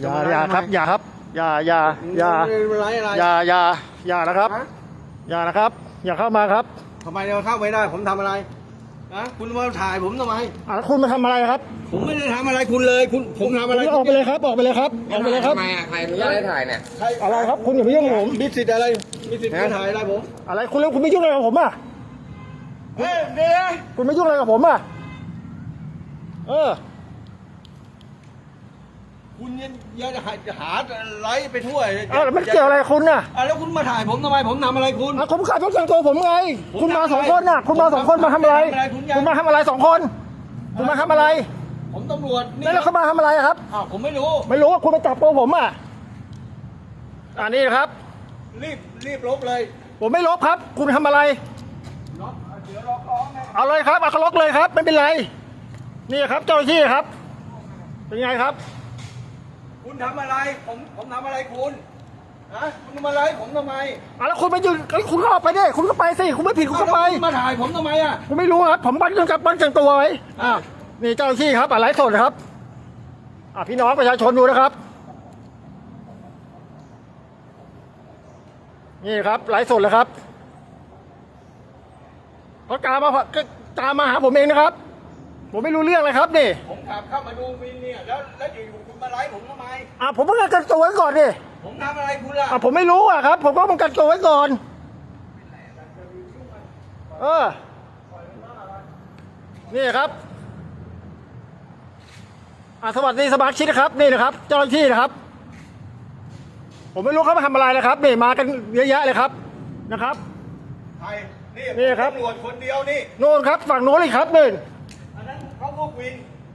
อย่าอย่าครับอย่าครับอย่าอย่าอย่าอะไรอะไรอย่าอย่าอย่านะครับฮะอย่านะครับ อย่าเข้ามาครับทำไมเราเข้าไม่ได้ ผมทำอะไรนะคุณมาถ่ายผมทำไมอะแล้วคุณมาทำอะไรครับ ผมไม่ได้ทำอะไรคุณเลย คุณผมทำอะไรคุณออกไปเลยครับ ออกไปเลยครับออกไปเลยครับทำไมอะใครอนุญาตให้ถ่ายเนี่ยใครอะไรครับคุณอย่าไปยุ่งกับผมมีสิทธิ์อะไรมีสิทธิ์มาถ่ายอะไรผมอะไรคุณแล้วคุณไม่ยุ่งอะไรกับผมอะเฮ้ยเดี๋ยวคุณไม่ยุ่งอะไรกับผมอะเออ คุณยังยังหาหาไลฟ์ไปทั่วอ้าวแล้วมันเกี่ยวอะไรกับคุณน่ะอะแล้วคุณมาถ่ายผมทำไมผมทำอะไรคุณ อะผมขับรถแต่งตัวผมไง ผมคุณมาทำอะไรสองคนน่ะ คุณมาสองคนมาทำอะไรทำอะไรคุณยัง คุณมาทำอะไรสองคน คุณมาทำอะไร ผมตำรวจนี่แล้วเขามาทำอะไรอะครับ อ้าวผมไม่รู้ ไม่รู้ว่าคุณไปจับตัวผมอะอันนี้นะครับ รีบรีบลบเลยผมไม่ลบครับ คุณทำอะไร ล็อกเดี๋ยวล็อกล้องนะเอาเลยครับเอาเขาล็อกเลยครับ ไม่เป็นไร นี่ครับเจ้าหน้าที่ครับ เป็นไงครับ คุณทำอะไร ผม ผมทำอะไรคุณฮะคุณทำอะไรผมทำไมอะแล้วคุณไปยืนเอ้ยคุณก็ออกไปดิคุณก็ไปสิคุณไม่ผิดคุณก็ไปอ้าวแล้วคุณมาถ่ายผมทำไมอะ ผมไม่รู้ครับ ผมบันทึกกับบันทึกตัวไว้อ่านี่เจ้าหน้าที่ครับอะไลฟ์สดนะครับอะพี่น้องประชาชนดูนะครับ นี่ครับไลฟ์สดเลยครับเขาตามมาก็ตามมาหาผมเองนะครับ ผมไม่รู้เรื่องเลยครับนี่ผมขับเข้ามาดูวินเนี่ยแล้วแล้วอยู่ๆคุณมาไล่ผมทำไมอะผมป้องกันตัวไว้ก่อนดิผมทำอะไรคุณล่ะอะผมไม่รู้อะครับ ผมก็ป้องกันตัวไว้ก่อน เออ นี่ครับอะสวัสดีสมาชิกนะครับนี่นะครับ เจ้าหน้าที่นะครับ ผมไม่รู้เขามาทำอะไรนะครับนี่มากันเยอะแยะเลยครับนะครับใครนี่นี่ครับ ตำรวจคนเดียวนี่ โน่นครับ ฝั่งโน้นเลยครับนี่อันนั้นเขาพ วกวิน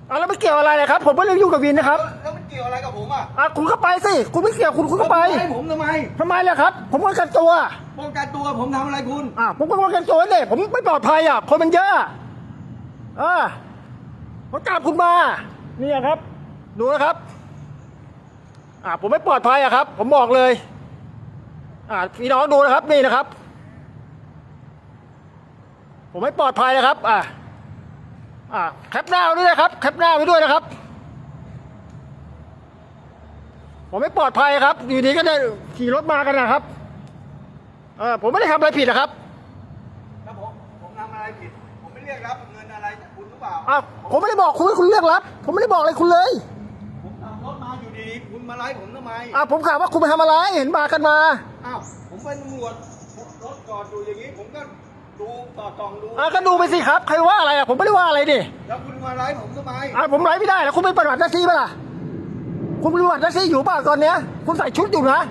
อะแล้วไม่เกี่ยวอะไรเลยครับผมไม่ได้ยุ่งกับวินนะครับแล้วแล้วมันเกี่ยวอะไรกับผมอะอะคุณก็ไปสิ คุณไม่เกี่ยวคุณคุณก็ไปให้ผมทำไมทำไมล่ะครับ ผมป้องกันตัวป้องกันตัวผมทำอะไรคุณอะผมก็ป้องกันตัวเนี่ยผมไม่ปลอดภัยอะคนมันเยอะอะเออเขาตามคุณมานี่ครับ ดูนะครับ อะผมไม่ปลอดภัยอะครับ ผมบอกเลย อะพี่น้องดูนะครับนี่นะครับ ผมไม่ปลอดภัยนะครับ อะ อะแคปหน้าไว้ด้วยนะครับ แคปหน้าไว้ด้วยนะครับ ผมไม่ปลอดภัยครับ อยู่ดีก็ได้ขี่รถมากันนะครับเออผมไม่ได้ทำอะไรผิดนะครับแล้วผมผมทำอะไรผิด ผมไม่เรียกรับเงินอะไรจากคุณหรือเปล่าอ้าวผมไม่ได้บอกคุณให้คุณเลือกรับ ผมไม่ได้บอกอะไรคุณเลยผมขับรถมาอยู่ดีๆคุณมาไล่ผมทำไมอ้าวผมถามว่าคุณไปทำอะไรเห็นมากันมาอ้าวผมเป็นตำรวจรถจอดอยู่อย่างนี้ผมก็ ดูต่อตองดู อะก็ดูไปสิครับ ใครว่าอะไรอะผมไม่ได้ว่าอะไรดิแล้วคุณมาไล่ผมทำไมอะผมไล่ไม่ได้แล้วคุณไปปฏิบัติหน้าที่ป่ะล่ะคุณปฏิบัติหน้าที่อยู่ป่ะตอนเนี้ยคุณใส่ชุดอยู่นะ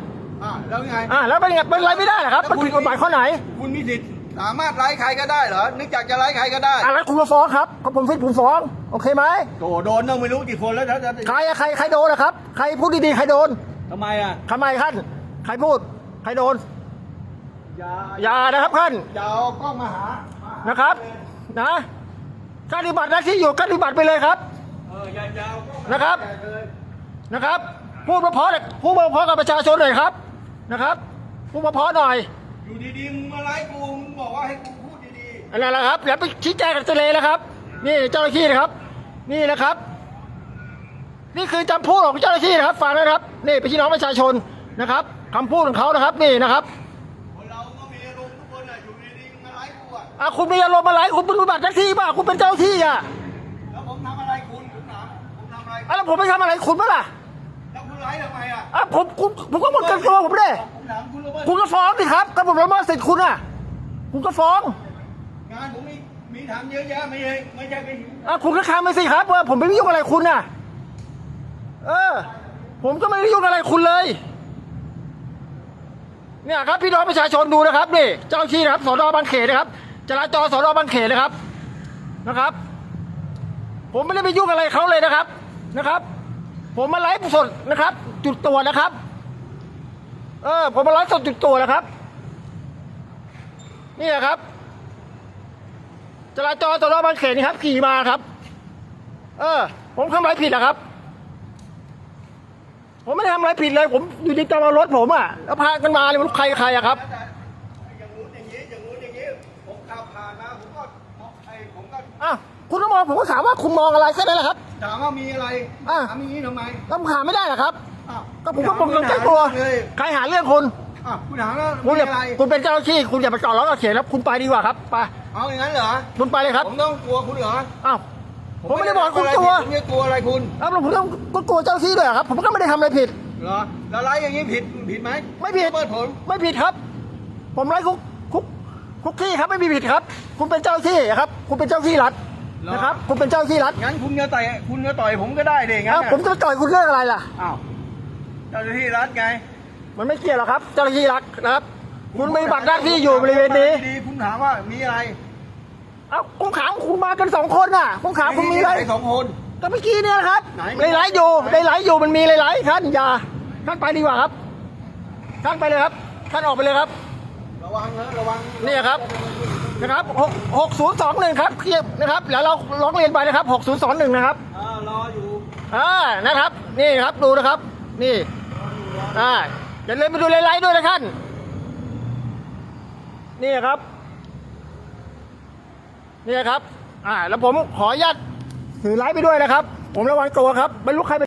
อ่าแล้วไง อะแล้วเป็นไงเป็นไรไม่ได้เหรอครับมันผิดกฎหมายข้อไหนคุณมีสิทธิ์สามารถไล่ใครก็ได้เหรอนึกจากจะไล่ใครก็ได้ อะแล้วคุณมาฟ้องครับก็ผมฟิตผมฟ้องโอเคไหมโตโดนต้องไม่รู้กี่คนแล้วแล้วแล้วใครอะใครใครโดนนะครับ ใครพูดดีๆใครโดนทำไมอะทำไมท่านใครพูดใครโดน อย่าอย่านะครับท่านอย่าเอากล้องมาหามาหานะครับ นะการปฏิบัติหน้าที่อยู่การปฏิบัติไปเลยครับเอออย่าอย่าเอากล้องมานะครับ แจกเลยนะครับ พูดมาเพราะๆพูดมาเพราะกับประชาชนหน่อยครับนะครับ พูดมาเพราะหน่อยอยู่ดีๆมึงมาไล่กูมึงบอกว่าให้กูพูดดีอันนั้นแหละครับเดี๋ยวไปชี้แจงกับเจเลแล้วครับ นี่เจ้าหน้าที่นะครับ นี่นะครับ นี่คือจำพูดของเจ้าหน้าที่นะครับฟังนะครับ นี่เป็นพี่น้องประชาชนนะครับคำพูดของเขานะครับ นี่นะครับ อะอะคุณมีอารมณ์อะไรคุณเป็นปฏิบัติหน้าที่ป่ะคุณเป็นเจ้าหน้าที่อะแล้วผมทำอะไรคุณผมถามผมทำอะไรอะแล้วผมไปทำอะไรคุณป่ะล่ะแล้วคุณไล่ทำไมอะอะผมคุณผมก็หมดกันตัวผมเด้ผมถามคุณละเมิดคุณก็ฟ้องสิครับก็ผมละเมิดสิทธิ์คุณอะ คุณก็ฟ้อง งานผมมีมีทำเยอะแยะไม่ใช่ไม่ใช่ไปหิวอะคุณก็ค้างไปสิครับว่าผมไม่ได้ยุ่งอะไรคุณน่ะ เออ ผมก็ไม่ได้ยุ่งอะไรคุณเลยเนี่ยครับพี่น้องประชาชนดูนะครับนี่เจ้าหน้าที่นะครับสอนอบางเขตนะครับ จราจรสอนอบางเขตนะครับนะครับ ผมไม่ได้ไปยุ่งอะไรเขาเลยนะครับนะครับ ผมมาไลฟ์สดนะครับ จุดตรวนะครับ เออ ผมมาไลฟ์สดจุดตรวนะครับ นี่นะครับ จราจรสอนบางเขนนี่ครับ ขี่มาครับ เออ ผมทำอะไรผิดอะครับผมไม่ได้ทำอะไรผิดเลย ผมอยู่ดีจะมารถผมอะแล้วพากันมาเลยใครใครอะครับ ผมขับผ่านมาผมก็ไอ้ผมก็อ้าวคุณต้องมองผมก็ถามว่าคุณมองอะไรแค่นั้นแหละครับ ถามว่ามีอะไรอะ ถามอย่างนี้ทำไมต้องถามไม่ได้เหรอครับอ้าวก็ผมก็ผมต้องแก้ตัวเลยใครหาเรื่องคุณอ้าวคุณถามว่าคุณมีอย่าอะไรคุณเป็นเจ้าหน้าที่คุณอย่ามาจอดรถเราเขียนแล้วคุณไปดีกว่าครับไปเอาอย่างนั้นเหรอคุณไปเลยครับผมต้องกลัวคุณเหรออ้าวผมไม่ได้บอกคุณทำะรกลัวผิดผมจะกลัวอะไรคุณแล้วผมต้องก็กลัวเจ้าหน้าที่ด้วยเหรอครับ ผมก็ไม่ได้ทำอะไรผิดเหรอแล้วไล่อย่างนี้ผิดผิดไหมไม่ผิดเปิดผลไม่ผิดครับ ผมไล่คุกคุก คุกที่ครับไม่มีผิดครับ คุณเป็นเจ้าหน้าที่ครับ คุณเป็นเจ้าหน้าที่รัฐนะครับ คุณเป็นเจ้าหน้าที่รัฐงั้นคุณจะต่อยคุณจะต่อยผมก็ได้เด็งั้นอ้าวน่ะผมจะต่อยคุณเรื่องอะไรล่ะอ้าวเจ้าหน้าที่รัฐไง มันไม่เกี่ยวหรอกครับ เจ้าหน้าที่รัฐนะครับ คุณมีบัตรหน้าที่อยู่บริเวณนี้ดีคุณถามว่ามีอะไรเอ้าผมถามคุณมากันสองคนน่ะผมถามคุณมีอะไรสองคนก็เมื่อกี้เนี่ยนะครับไหนในไลฟ์อยู่ในไลฟ์อยู่มันมีหลายๆท่านอย่าท่านไปดีกว่าครับท่านไปเลยครับท่านออกไปเลยครับระวัง นะระวังนี่ครับนะครับหกหกศูนย์สองหนึ่งครับเคลียร์นะครับแล้วเราร้องเรียนไปนะครับหกศูนย์สองหนึ่งนะครับอ่ารออยู่อ่านะครับ นี่ครับดูนะครับ นี่อ่าอย่าลืมไปดูไลฟ์ด้วยนะท่านนี่ครับ นี่ครับ อ่า แล้วผมขออนุญาตถือไลฟ์ไปด้วยนะครับ ผมระวังตัวครับไม่รู้ใครเป็น